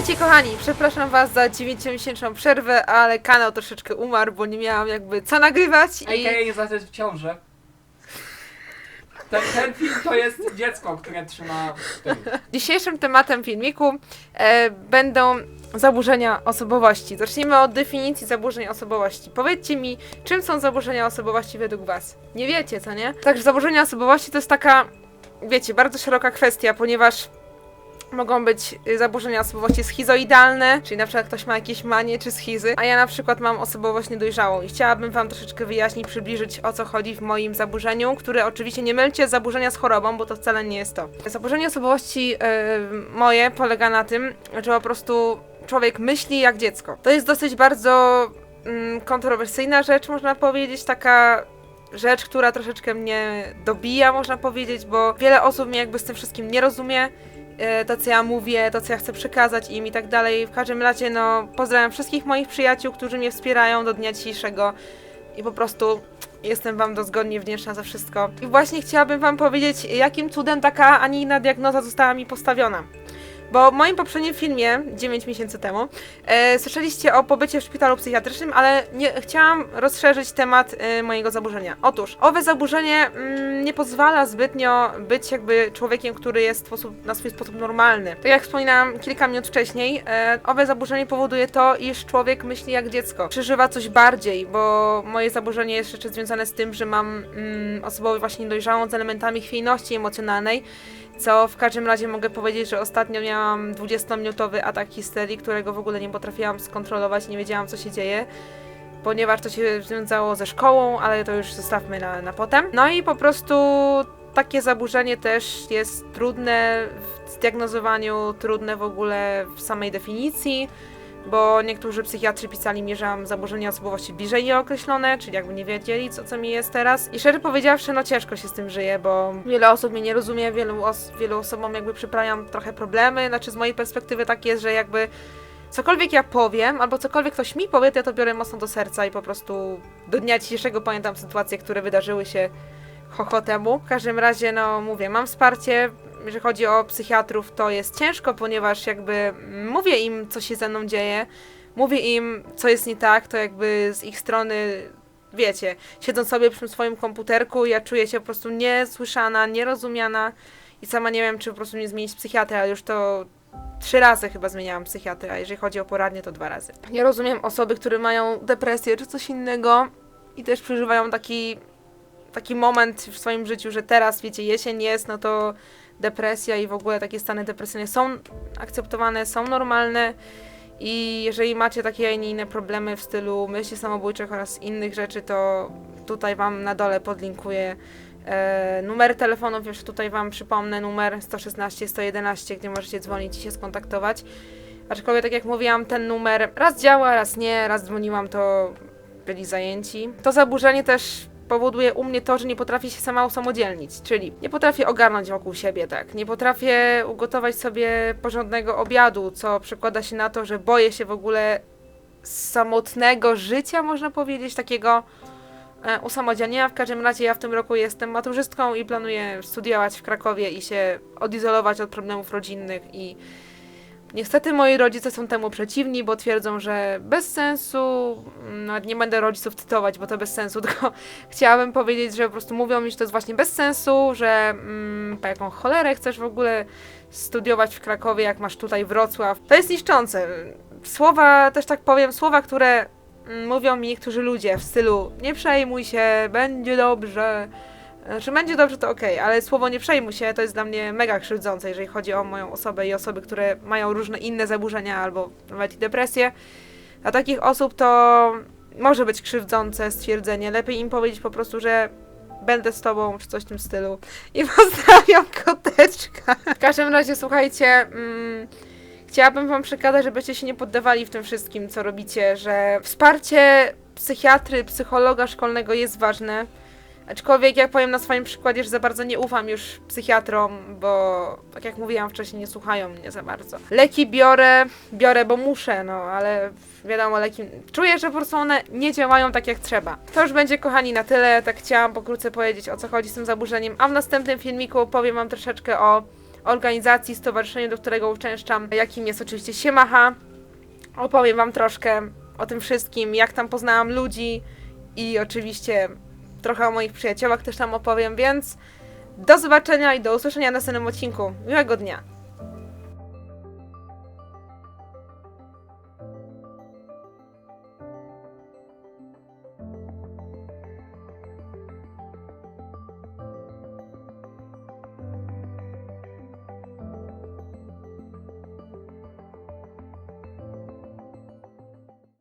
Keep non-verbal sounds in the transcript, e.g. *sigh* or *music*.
Witajcie kochani, przepraszam was za 9-miesięczną przerwę, ale kanał troszeczkę umarł, bo nie miałam jakby co nagrywać i... A.k.a. zacząć w ciąży. Ten, ten film to jest dziecko, które trzyma tył. Dzisiejszym tematem filmiku e, będą zaburzenia osobowości. Zacznijmy od definicji zaburzeń osobowości. Powiedzcie mi, czym są zaburzenia osobowości według was? Nie wiecie, co nie? Także zaburzenia osobowości to jest taka, wiecie, bardzo szeroka kwestia, ponieważ mogą być y, zaburzenia osobowości schizoidalne, czyli na przykład ktoś ma jakieś manie czy schizy, a ja na przykład mam osobowość niedojrzałą i chciałabym wam troszeczkę wyjaśnić, przybliżyć o co chodzi w moim zaburzeniu, które oczywiście nie mylcie zaburzenia z chorobą, bo to wcale nie jest to. Zaburzenie osobowości y, moje polega na tym, że po prostu człowiek myśli jak dziecko. To jest dosyć bardzo mm, kontrowersyjna rzecz, można powiedzieć, taka rzecz, która troszeczkę mnie dobija, można powiedzieć, bo wiele osób mnie jakby z tym wszystkim nie rozumie to, co ja mówię, to, co ja chcę przekazać im i tak dalej. W każdym razie, no, pozdrawiam wszystkich moich przyjaciół, którzy mnie wspierają do dnia dzisiejszego i po prostu jestem wam dozgodnie wdzięczna za wszystko. I właśnie chciałabym wam powiedzieć, jakim cudem taka, a nie inna diagnoza została mi postawiona. Bo w moim poprzednim filmie, 9 miesięcy temu, e, słyszeliście o pobycie w szpitalu psychiatrycznym, ale nie, chciałam rozszerzyć temat e, mojego zaburzenia. Otóż, owe zaburzenie mm, nie pozwala zbytnio być jakby człowiekiem, który jest sposób, na swój sposób normalny. Tak jak wspominałam kilka minut wcześniej, e, owe zaburzenie powoduje to, iż człowiek myśli jak dziecko. Przeżywa coś bardziej, bo moje zaburzenie jest jeszcze związane z tym, że mam mm, osobowość właśnie dojrzałą z elementami chwiejności emocjonalnej, co w każdym razie mogę powiedzieć, że ostatnio miałam 20-minutowy atak histerii, którego w ogóle nie potrafiłam skontrolować, nie wiedziałam co się dzieje, ponieważ to się związało ze szkołą, ale to już zostawmy na, na potem. No i po prostu takie zaburzenie też jest trudne w zdiagnozowaniu, trudne w ogóle w samej definicji bo niektórzy psychiatrzy pisali mi, że mam zaburzenia osobowości bliżej nieokreślone, czyli jakby nie wiedzieli, co, co mi jest teraz. I szczerze powiedziawszy, no ciężko się z tym żyje, bo wiele osób mnie nie rozumie, wielu, os wielu osobom jakby przyprawiam trochę problemy, znaczy z mojej perspektywy tak jest, że jakby cokolwiek ja powiem, albo cokolwiek ktoś mi powie, to ja to biorę mocno do serca i po prostu do dnia dzisiejszego pamiętam sytuacje, które wydarzyły się chocho temu. W każdym razie, no mówię, mam wsparcie, jeżeli chodzi o psychiatrów, to jest ciężko, ponieważ jakby mówię im, co się ze mną dzieje, mówię im, co jest nie tak, to jakby z ich strony, wiecie, siedząc sobie przy swoim komputerku, ja czuję się po prostu niesłyszana, nierozumiana i sama nie wiem, czy po prostu nie zmienić psychiatrę, ale już to trzy razy chyba zmieniałam psychiatrę, a jeżeli chodzi o poradnie, to dwa razy. Ja rozumiem osoby, które mają depresję czy coś innego i też przeżywają taki, taki moment w swoim życiu, że teraz, wiecie, jesień jest, no to depresja i w ogóle takie stany depresyjne są akceptowane, są normalne. I jeżeli macie takie, a nie inne problemy w stylu myśli samobójczych oraz innych rzeczy, to tutaj Wam na dole podlinkuję e, numery telefonów. Jeszcze tutaj Wam przypomnę numer 116 111, gdzie możecie dzwonić i się skontaktować. Aczkolwiek, tak jak mówiłam, ten numer raz działa, raz nie, raz dzwoniłam, to byli zajęci. To zaburzenie też powoduje u mnie to, że nie potrafię się sama usamodzielnić, czyli nie potrafię ogarnąć wokół siebie, tak, nie potrafię ugotować sobie porządnego obiadu, co przekłada się na to, że boję się w ogóle samotnego życia, można powiedzieć, takiego e, usamodzielnienia. W każdym razie ja w tym roku jestem maturzystką i planuję studiować w Krakowie i się odizolować od problemów rodzinnych i Niestety moi rodzice są temu przeciwni, bo twierdzą, że bez sensu, nawet nie będę rodziców cytować, bo to bez sensu, *laughs* tylko chciałabym powiedzieć, że po prostu mówią mi, że to jest właśnie bez sensu, że mm, po jaką cholerę chcesz w ogóle studiować w Krakowie, jak masz tutaj Wrocław. To jest niszczące. Słowa, też tak powiem, słowa, które mm, mówią mi niektórzy ludzie w stylu nie przejmuj się, będzie dobrze, znaczy, będzie dobrze, to okej, ale słowo nie przejmuj się, to jest dla mnie mega krzywdzące, jeżeli chodzi o moją osobę i osoby, które mają różne inne zaburzenia albo nawet i depresję. Dla takich osób to może być krzywdzące stwierdzenie. Lepiej im powiedzieć po prostu, że będę z tobą, czy coś w tym stylu. I *laughs* pozdrawiam koteczka. W każdym razie, słuchajcie, mm, chciałabym wam przekazać, żebyście się nie poddawali w tym wszystkim, co robicie, że wsparcie psychiatry, psychologa szkolnego jest ważne. Aczkolwiek, jak powiem na swoim przykładzie, że za bardzo nie ufam już psychiatrom, bo tak jak mówiłam wcześniej, nie słuchają mnie za bardzo. Leki biorę, biorę, bo muszę, no ale wiadomo, leki. Czuję, że po prostu one nie działają tak jak trzeba. To już będzie, kochani, na tyle. Tak chciałam pokrótce powiedzieć o co chodzi z tym zaburzeniem, a w następnym filmiku powiem Wam troszeczkę o organizacji, stowarzyszeniu, do którego uczęszczam, jakim jest oczywiście Siemacha. Opowiem Wam troszkę o tym wszystkim, jak tam poznałam ludzi i oczywiście trochę o moich przyjaciołach też tam opowiem, więc do zobaczenia i do usłyszenia na następnym odcinku. Miłego dnia!